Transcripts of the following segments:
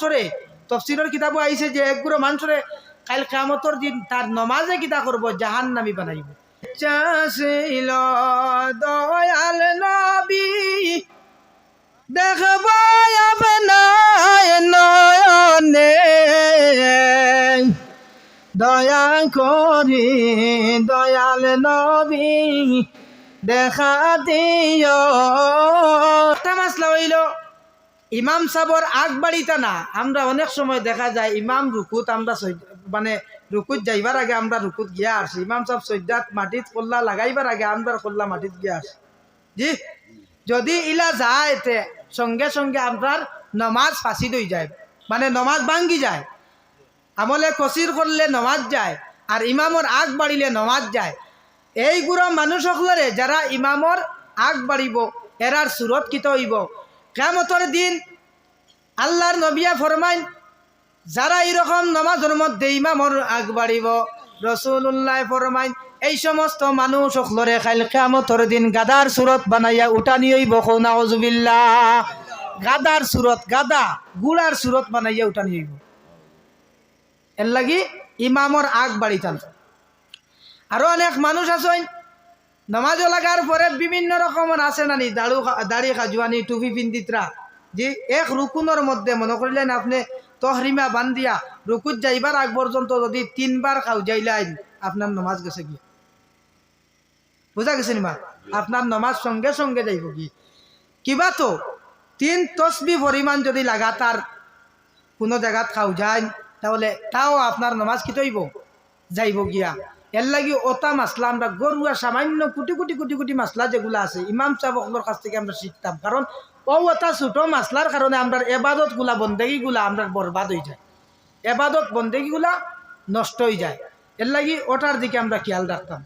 মানুষরে তফসিলের কিতাবও আইছে যে একগুলো মানুষরে কাল কামতর দিন তার নমাজে কিতা করব জাহান নামি বানাইব চাষিল দয়াল নবী, দেখব নয়নে। দয়া করি দয়াল নবী, দেখা দিও একটা মাসলা হইল ইমাম সাবর আগ বাড়িতা না, আমরা অনেক সময় দেখা যায় ইমাম রুকুত আমরা মানে রুকুত যাইবার আগে আমরা রুকুত গিয়া আসি ইমাম সাহেব সৈদাত মাটিত কল্লা লাগাইবার আগে আমরা কল্লা মাটিত গিয়া আসি জি, যদি ইলা যায় সঙ্গে সঙ্গে আপনার নমাজ ফাঁসি দই যায় মানে নমাজ ভাঙ্গি যায়। আমলে কসির করলে নমাজ যায় আর ইমামর আগ বাড়িলে নমাজ যায়। এইগুলো মানুষ সকলরে যারা ইমামর আগ বাড়িব এরার সুরত কিত হইব কেমতর দিন আল্লাহর নবিয়া ফরমাইন, যারা এইরকম নমাজের মধ্যে ইমামর আগ বাড়িব রসুল্লাহ ফরমাইন, এই সমস্ত মানুষ সকলরে খাইল কেমতর দিন গাদার সুরত বানাইয়া উঠানি হইব নাওজুবিল্লা গাদার সুরত, গাদা, গুড়ার সুরত বানাইয়া উঠানি হইব এর লাগি ইমামর আগ বাড়ি টান আরও অনেক মানুষ আছেন নমাজ লাগার পরে বিভিন্ন রকমের আছে নানি, দাড়ু দাড়ি খাজুয়ানি, টুপি পিন্দিতরা। যে এক রুকুনের মধ্যে মনে করিলেন আপনি তহরিমা বান্দিয়া রুকুত যাইবার আগ পর্যন্ত যদি তিনবার খাও যাইলেন আপনার নমাজ গেছে গিয়ে বুঝা গেছে মা? আপনার নমাজ সঙ্গে সঙ্গে যাইব কি? কিবা তো তিন তসবি পরিমাণ যদি লাগাতার কোনো জায়গাত খাও যায় তাহলে তাও আপনার নমাজ কি তৈব? যাইব গিয়া। এর লাগি ওটা মাসলা আমরা গরুয়া সামান্য কোটি কোটি কোটি কোটি মাসলা যেগুলো আছে, ইমাম সাহেবকলোর কাছ থেকে আমরা শিখতাম। কারণ ও ওটা ছোট মাসলার কারণে আমরা এবাদতগুলা বন্দেগিগুলা আমরা বরবাদ হয়ে যায়। এবাদত বন্দেগিগুলা নষ্ট হয়ে যায়। এর লাগি ওটার দিকে আমরা খেয়াল রাখতাম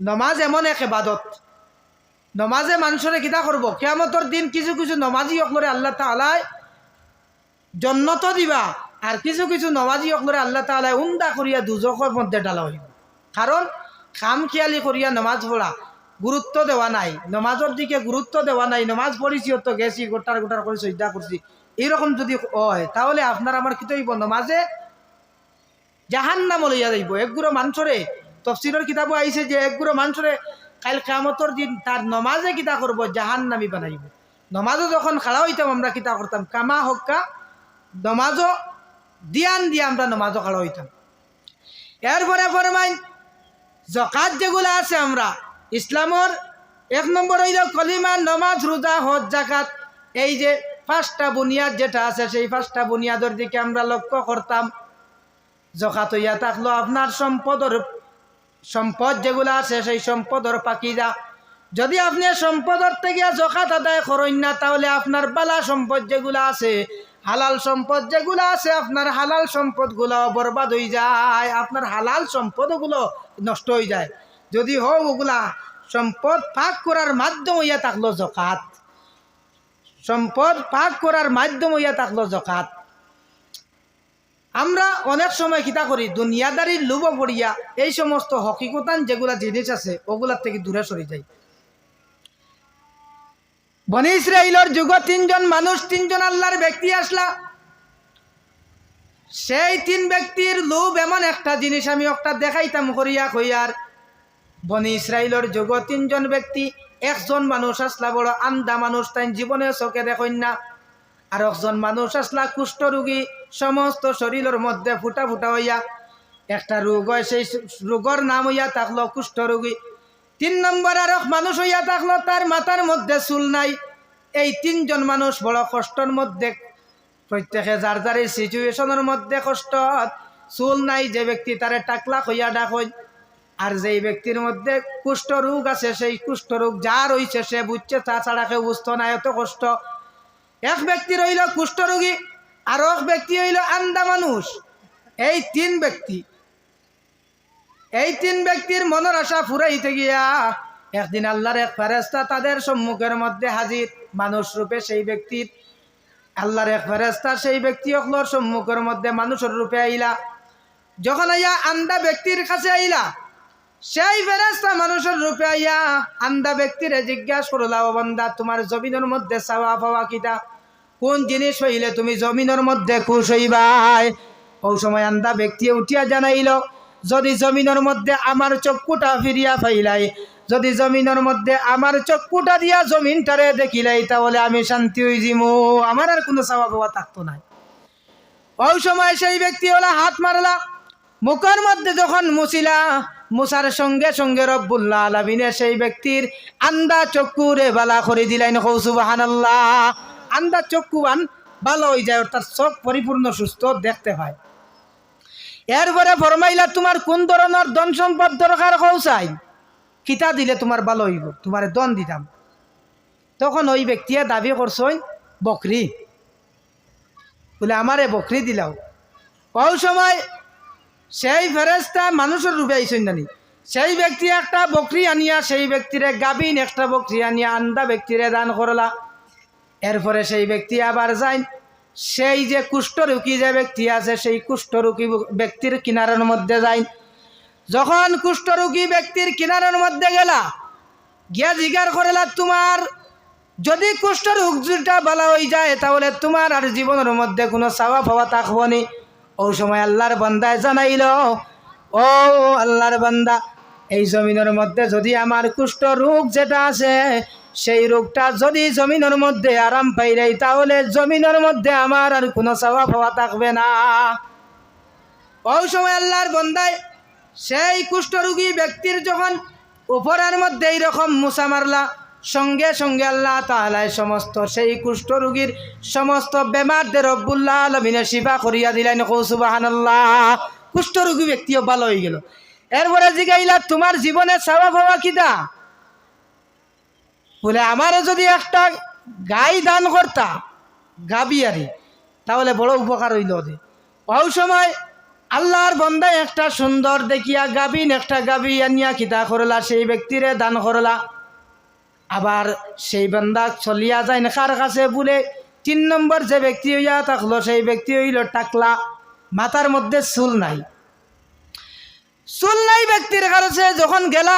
নমাজ এমন এক এবাদত। নমাজে মানুষের কিতা করব কেমতর দিন কিছু কিছু নমাজি অকলরে আল্লাহ তালায় জন্নত দিবা আর কিছু কিছু নমাজি অকলরে আল্লাহ তালা উন্দা করিয়া দুজকের মধ্যে ডালা হইব কারণ খাম খেয়ালি করিয়া নমাজ পড়া গুরুত্ব দেওয়া নাই। নমাজের দিকে গুরুত্ব দেওয়া নাই। নমাজ পড়িছি তো গেছি গোটার গোটার করে শ্রদ্ধা করছি এইরকম যদি হয়, তাহলে আপনার আমার কি হইব নমাজে জাহান নাম লইয়া যাইব একগুলো মানুষরে তফসিলের কিতাবও আইছে যে একগুলো মানুষরে কাল কামতর দিন তার নমাজে কিতা করব জাহান নামি বানাইব। নমাজও যখন খাড়া হইতাম আমরা কিতা করতাম কামা হক্কা নমাজও দিয়ান দিয়ে আমরা নমাজও খাড়া হইতাম এরপরে ফরমাইন জকাত যেগুলো আছে আমরা, ইসলামর এক নম্বর হইল কলিমা, নমাজ, রোজা, হজ জাকাত এই যে পাঁচটা বুনিয়াদ যেটা আছে, সেই পাঁচটা বুনিয়াদের দিকে আমরা লক্ষ্য করতাম। জকাত হইয়া থাকল আপনার সম্পদর, সম্পদ যেগুলো আছে, সেই সম্পদর পাকিজা। যদি আপনি সম্পদর থেকে জকাত আদায় করেন না, তাহলে আপনার বালা সম্পদ যেগুলো আছে হালাল সম্পদ যেগুলো আছে, আপনার হালাল সম্পদগুলো বরবাদ হয়ে যায়, আপনার হালাল সম্পদ সম্পদগুলো নষ্ট হয়ে যায়। যদি হোক ওগুলা সম্পদ পাক করার মাধ্যম হইয়া থাকল জকাত সম্পদ পাক করার মাধ্যম হইয়া থাকল জকাত আমরা অনেক সময় কিতা করি, দুনিয়াদারির লোভ পড়িয়া এই সমস্ত হকিকতান যেগুলা জিনিস আছে, ওগুলার থেকে দূরে সরে যাই। বনি ইসরাইলর যুগ, তিনজন মানুষ, তিনজন আল্লাহর ব্যক্তি আসলা। সেই তিন ব্যক্তির লোভ এমন একটা জিনিস আমি একটা দেখাইতাম করিয়া কইয়ার বনি ইসরাইলর যুগ, তিনজন ব্যক্তি, একজন মানুষ আসলা, বড় আন্দা মানুষ তাই জীবনে চোখে দেখেন না। আর একজন মানুষ আসলা, কুষ্ঠ রোগী, সমস্ত শরীরের মধ্যে ফুটা ফুটা হইয়া, একটা রোগ হয়, সেই রোগর নাম হইয়া থাকল কুষ্ঠ রোগী। তিন নম্বর আর মানুষ হইয়া থাকল, তার মাথার মধ্যে চুল নাই। এই তিনজন মানুষ বড় কষ্টর মধ্যে, প্রত্যেকে যার যার এই সিচুয়েশনের মধ্যে কষ্ট, চুল নাই, যে ব্যক্তি তারে টাকলা হইয়া ডাক হই আর যেই ব্যক্তির মধ্যে কুষ্ঠ রোগ আছে, সেই কুষ্ঠ রোগ যার হইছে, সে বুঝছে, তাছাড়া কেউ বুঝতো না, এত কষ্ট। এক ব্যক্তি রইল কুষ্ঠরোগী আর এক ব্যক্তি হইল আন্দা মানুষ। এই তিন ব্যক্তি এই তিন ব্যক্তির মনের আশা ফুরাইতে গিয়া একদিন আল্লাহর এক ফেরেস্তা তাদের সম্মুখের মধ্যে হাজির। মানুষ রূপে সেই ব্যক্তির আল্লাহর এক ফেরেস্তা সেই ব্যক্তি অকলর সম্মুখের মধ্যে মানুষের রূপে আইলা। যখন আইয়া আন্দা ব্যক্তির কাছে আইলা, সেই ফেরেস্তা মানুষের রূপে আইয়া আন্দা ব্যক্তিরে জিজ্ঞাসা করলা, ও বন্দা, তোমার জমিনের মধ্যে চাওয়া পাওয়া কিতা কোন জিনিস হইলে তুমি জমিনের মধ্যে খুশ হইবাই? ও সময় আন্দা ব্যক্তি উঠিয়া জানাইল যদি জমিনের মধ্যে আমার চক্ষুটা ফিরিয়া ফাইলাই যদি জমিনের মধ্যে আমার চক্ষুটা দিয়া জমিনটারে দেখিলাই, তাহলে আমি শান্তি হই জিমু আমার আর কোনো পাওয়া থাকতো নাই। ওই সময় সেই ব্যক্তি ওলা হাত মারলা। মুখের মধ্যে যখন মুছিলা মুসার সঙ্গে সঙ্গে রব্বুল্লাহ আলমিনে সেই ব্যক্তির আন্দা চক্ষুরে বালা করে দিলেন কৌসুবাহান আন্দা চক্ষুবান ভালো হয়ে যায়, অর্থাৎ চোখ পরিপূর্ণ সুস্থ দেখতে পায় এরপরে ফরমাইলা, তোমার কোন ধরনের ধন সম্পদ দরকার? কৌসাই কিতা দিলে তোমার ভালো হইব? তোমার দন দিতাম। তখন ওই ব্যক্তিয়ে দাবি করছই, বকরি। বলে, আমারে বকরি দিলাও। ওই সময় সেই ফেরেস্তা মানুষের রূপে আইসেন জানি। সেই ব্যক্তি একটা বকরি আনিয়া, সেই ব্যক্তিরে গাবিন একটা বকরি আনিয়া, আন্দা ব্যক্তিরে দান করলা। এরপরে সেই ব্যক্তি আবার যায় সেই যে কুষ্ঠরোগী যে ব্যক্তি আছে, সেই কুষ্ঠরোগী ব্যক্তির কিনারের মধ্যে যায় যখন কুষ্ঠরোগী ব্যক্তির কিনারের মধ্যে গেলা, গিয়া জিগার করেলা, তোমার যদি কুষ্ঠরোগটা ভালো হয়ে যায়, তাহলে তোমার আর জীবনের মধ্যে কোনো চাওয়া ফাওয়া থাকব নি। ও সময় আল্লাহর বান্দায় জানাইল, ও আল্লাহর বান্দা, এই জমিনের মধ্যে যদি আমার কুষ্ঠ রোগ যেটা আছে সেই রোগটা যদি জমিনের মধ্যে আরাম পাইলাই তাহলে জমিনের মধ্যে আমার আর কোনো চাওয়া পাওয়া থাকবে না। ওই সময় আল্লাহর বন্দায় সেই কুষ্ঠরোগী ব্যক্তির যখন উপরের মধ্যে এইরকম মুসা মারলা, সঙ্গে সঙ্গে আল্লাহ তাহলে সমস্ত সেই কুষ্ঠরোগীর সমস্ত বেমারদের রব্বুল্লাহ আলমিনে শিফা করিয়া দিলেন। কৌসুবাহান আল্লাহ কুষ্ঠরোগী ব্যক্তিও ভালো হয়ে গেল। এরপরে জিগাইলা, তোমার জীবনে চাওয়া পাওয়া কিতা বলে আমারও যদি একটা গাই দান করতা গাবি আরে তাহলে বড় উপকার হইল ওদের। ওই সময় আল্লাহর বন্দায় একটা সুন্দর দেখিয়া গাবিন, একটা গাবি আনিয়া কিতা করলা, সেই ব্যক্তিরে দান করলা। আবার সেই বান্দা চলিয়া যায় না কার কাছে বলে, তিন নম্বর যে ব্যক্তি হইয়া থাকল, সেই ব্যক্তি হইল টাকলা, মাথার মধ্যে চুল নাই। চুল নাই ব্যক্তির কাছে, যখন গেলা,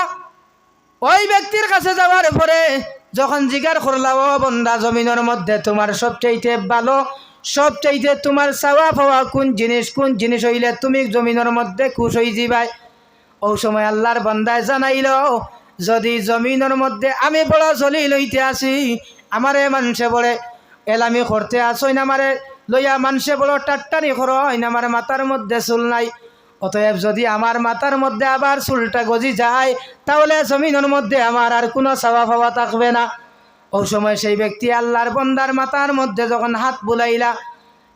ওই ব্যক্তির কাছে যাওয়ার পরে যখন জিগার করলা ও বন্দা, জমিনের মধ্যে তোমার সবচাইতে ভালো, সবচাইতে তোমার চাওয়া পাওয়া কোন জিনিস কোন জিনিস হইলে তুমি জমিনের মধ্যে খুশ হয়ে যাবাই ও সময় আল্লাহর বান্দায় জানাইল, যদি জমিনের মধ্যে আমি বড় চলি লইতে আসি, আমারে মানুষে বলে এলামি করতে আসই না আমারে লইয়া মানুষে বড় টাট্টারি করয় না আমার মাথার মধ্যে চুল নাই। অতএব যদি আমার মাথার মধ্যে আবার চুলটা গজি যায়, তাহলে জমিনের মধ্যে আমার আর কোনো চাওয়া পাওয়া থাকবে না। ও সময় সেই ব্যক্তি আল্লাহর বন্দার মাথার মধ্যে যখন হাত বুলাইলা,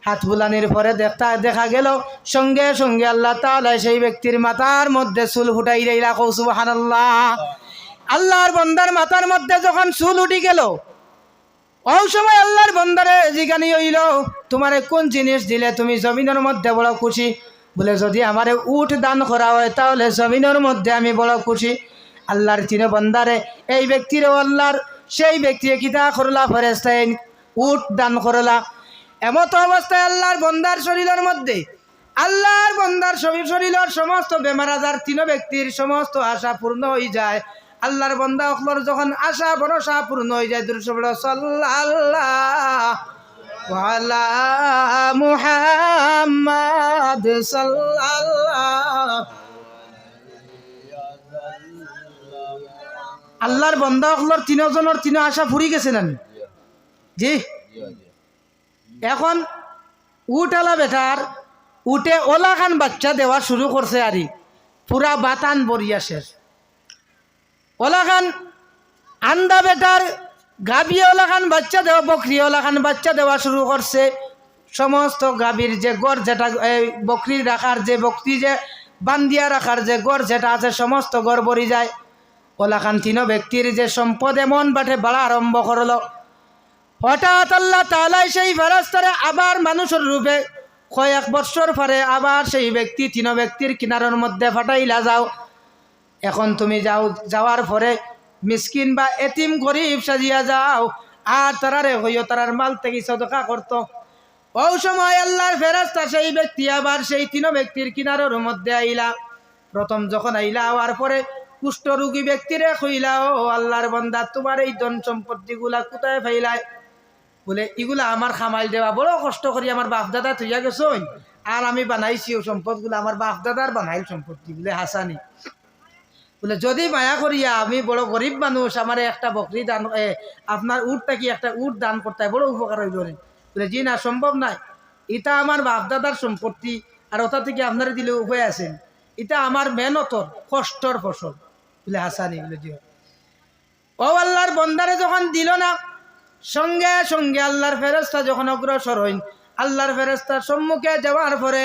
হাত বুলানির পরে দেখা দেখা গেল, সঙ্গে সঙ্গে আল্লাহ তাহলে সেই ব্যক্তির মাথার মধ্যে চুল ফুটাই রইলা কৌসুবাহান আল্লাহ আল্লাহর বন্দার মাথার মধ্যে যখন চুল উঠি গেল, ওই সময় আল্লাহর বন্দারে জিগানি হইল, তোমারে কোন জিনিস দিলে তুমি জমিনের মধ্যে বড় খুশি? বলে, যদি আমারে উঠ দান করা হয়, তাহলে জমিনের মধ্যে আমি বড় খুশি। আল্লাহর তিনে বন্দারে, এই ব্যক্তির আল্লাহর, সেই ব্যক্তি কিতা করলা ফেরেস্তাইন উঠ দান করলা। এমত অবস্থায় আল্লাহর বন্দার শরীরের মধ্যে, আল্লাহর বন্দার শরীর, শরীরের সমস্ত বেমার আজার তিন ব্যক্তির সমস্ত আশা পূর্ণ হয়ে যায়। আল্লাহর বন্দা অকলর যখন আশা, ভরসা পূর্ণ হয়ে যায় দুরুদ সাল্লাল্লাহ আল্লাহর বন্দা অকলর তিনজনের তিন আশা ফুরি গেছে নানি। জি। এখন উঠালা বেটার, উঠে ওলা খান বাচ্চা দেওয়া শুরু করছে আরি। পুরা বাতান বরিয়া শেষ। ওলা খান আন্দা বেটার গাবি ওলা খান বাচ্চা দেওয়া বকরি ওলা খান বাচ্চা দেওয়া শুরু করছে। সমস্ত গাভীর যে গড় যেটা এই বকরি রাখার যে বকরি যে বান্দিয়া রাখার যে গড় যেটা আছে, সমস্ত গড় বরি যায়। ওলা খান তিন ব্যক্তির যে সম্পদ এমন বাটে বাড়া আরম্ভ করল। হঠাৎ আল্লাহ তালাই সেই ফেরাস্তারে আবার মানুষের রূপে কয়েক বৎসর পরে আবার সেই ব্যক্তি তিন ব্যক্তির কিনারের মধ্যে ফাটাইলা যাও। এখন তুমি যাও, যাওয়ার পরে মিসকিন বা এতিম গরিব সাজিয়া যাও, আর তারারে হইও তারার মাল থেকে সদকা করতো। ওই সময় আল্লাহর ফেরাস্তা সেই ব্যক্তি আবার সেই তিন ব্যক্তির কিনারের মধ্যে আইলা। প্রথম যখন আইলা, হওয়ার পরে কুষ্ঠরোগী ব্যক্তিরে কইলা ও আল্লাহর বন্দা, তোমার এই ধন সম্পত্তিগুলা কোথায় ফাইলায় বলে, এগুলা আমার খামাইল দেওয়া বড় কষ্ট করি, আমার বাপ দাদা তুইয়া গেছই আর আমি বানাইছি ও সম্পদগুলো, আমার বাপ দাদার বানাইল সম্পত্তি। বলে, হাসানি। বলে, যদি মায়া করিয়া আমি বড় গরিব মানুষ, আমার একটা বকরি দান আপনার উট থাকি একটা উট দান করতে বড় উপকার হইল রে বলে, জি না, সম্ভব নাই। এটা আমার বাপ দাদার সম্পত্তি, আর ওটা থেকে আপনারা দিলে হয়ে আছেন এটা আমার মেহনতর কষ্টর ফসল। বলে, হাসানি। বলে, জি। ও আল্লাহর বন্দারে যখন দিল না, সঙ্গে সঙ্গে আল্লাহর ফেরস্তা যখন অগ্রসর হইন, আল্লাহর ফেরস্তার সম্মুখে যাওয়ার পরে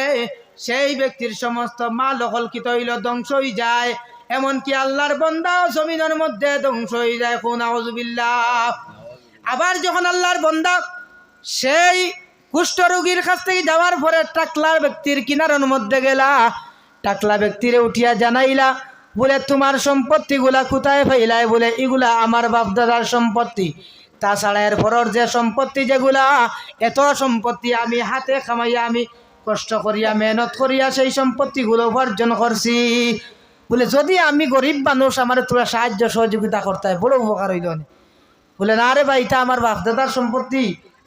সেই ব্যক্তির সমস্ত মাল অকলকিত হইল, ধ্বংস হয়ে যায়। এমনকি আল্লাহর বন্দা জমিনের মধ্যে ধ্বংস হয়ে যায়। আউজুবিল্লাহ আবার যখন আল্লাহর বন্দা সেই কুষ্ঠ রোগীর কাছ থেকে যাওয়ার পরে টাকলার ব্যক্তির কিনারের মধ্যে গেলা, টাকলা ব্যক্তিরে উঠিয়া জানাইলা, বলে, তোমার সম্পত্তিগুলা কোথায় ফাইলাই বলে, এগুলা আমার বাপদাদার সম্পত্তি। তাছাড়া এর পরের যে সম্পত্তি যেগুলা, এত সম্পত্তি আমি হাতে খামাইয়া আমি কষ্ট করিয়া মেহনত করিয়া সেই সম্পত্তিগুলো উপার্জন করছি। বলে, যদি আমি গরিব মানুষ, আমার তোরা সাহায্য সহযোগিতা করতে হয়। বড় উপকার হইল বলে, না রে ভাই, এটা আমার বাপদাদার সম্পত্তি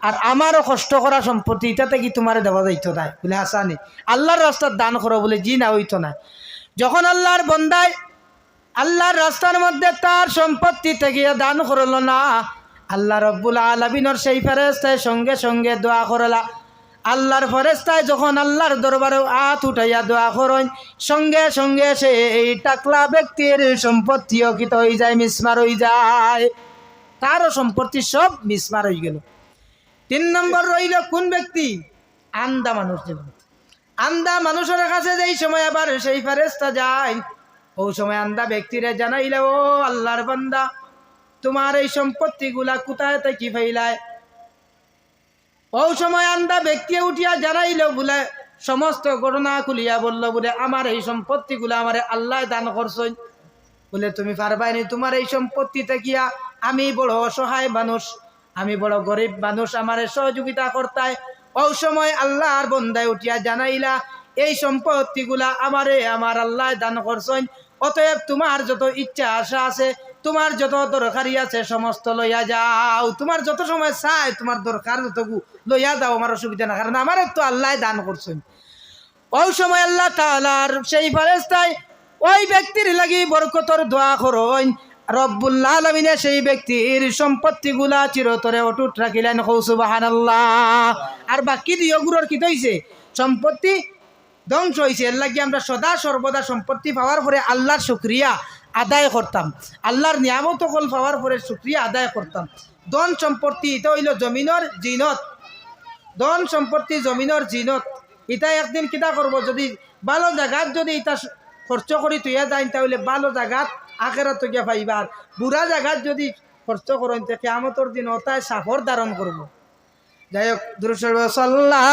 আর আমারও কষ্ট করা সম্পত্তি, এটাতে কি তোমার দেওয়া যাইতো না? বলে, হাসানি, আল্লাহর রাস্তার দান করো বলে, জি না হইতো না। যখন আল্লাহর বন্দায়, আল্লাহর রাস্তার মধ্যে তার সম্পত্তি থেকে দান করল না, আল্লাহ রব্বুল আলমিনর সেই ফেরেস্তায় সঙ্গে সঙ্গে দোয়া করলা। আল্লাহর ফরেস্তায় যখন আল্লাহর দরবারে হাত উঠাইয়া দোয়া করেন, সঙ্গে সঙ্গে সে এই টাকলা ব্যক্তির সম্পত্তি অকিত হয়ে যায়, মিসমার হয়ে যায়। তারও সম্পত্তি সব মিসমার হয়ে গেল। তিন নম্বর রইল কোন ব্যক্তি? আন্দা মানুষ আন্দা মানুষের কাছে যেই সময় আবার সেই ফেরেস্তা যায়, ও সময় আন্দা ব্যক্তিরে জানাইলে, ও আল্লাহর বান্দা, তোমার এই সম্পত্তিগুলা কোথায় থেকে ফাইলায় ও সময় আন্দা ব্যক্তি উঠিয়া জানাইল, বলে, সমস্ত ঘটনা খুলিয়া বলল, বলে, আমার এই সম্পত্তিগুলো আমার আল্লাহ দান করছই বলে, তুমি পারবাইনি তোমার এই সম্পত্তি থাকিয়া আমি বড় অসহায় মানুষ, আমি বড় গরিব মানুষ, আমার সহযোগিতা করতায়। ও সময় আল্লাহর বন্দায় উঠিয়া জানাইলা, এই সম্পত্তিগুলা আমারে, আমার আল্লাহ দান করছেন। অতএব তোমার যত ইচ্ছা আশা আছে, তোমার যত দরকারি আছে সমস্ত লইয়া যাও। তোমার যত সময় চাই, তোমার দরকার যত লইয়া যাও, আমার অসুবিধা না কারণ আমার তো আল্লাহ দান করছেন। ওই সময় আল্লাহ তালার সেই ফারেস্তায় ওই ব্যক্তির লাগি বরকতর দোয়া করইন রব্বুল্লাহ আলমিনে সেই ব্যক্তির সম্পত্তিগুলা চিরতরে অটুট রাখিলেন কৌসুবাহান আর বাকি দিয়গুলোর কি হইছে? সম্পত্তি ধ্বংস হয়েছে এর লাগি আমরা সদা সর্বদা সম্পত্তি পাওয়ার পরে আল্লাহর শুক্রিয়া আদায় করতাম। আল্লাহর নিয়ামত কল পাওয়ার পরে শুক্রিয়া আদায় করতাম। ধন সম্পত্তি, এটা হইল জমিনের জিনত। ধন সম্পত্তি জমিনের জিনত। এটা একদিন কিতা করব যদি ভালো জায়গাত যদি এটা খরচ করি তুইয়া যাই তাহলে ভালো জায়গাত আখেরা তো গিয়া পাইবার বুড়া জায়গাত যদি খরচ করেন তে কেমতর দিন ওটাই সাফর ধারণ করব যাই হোক দুরুসর্ব সাল্লাহ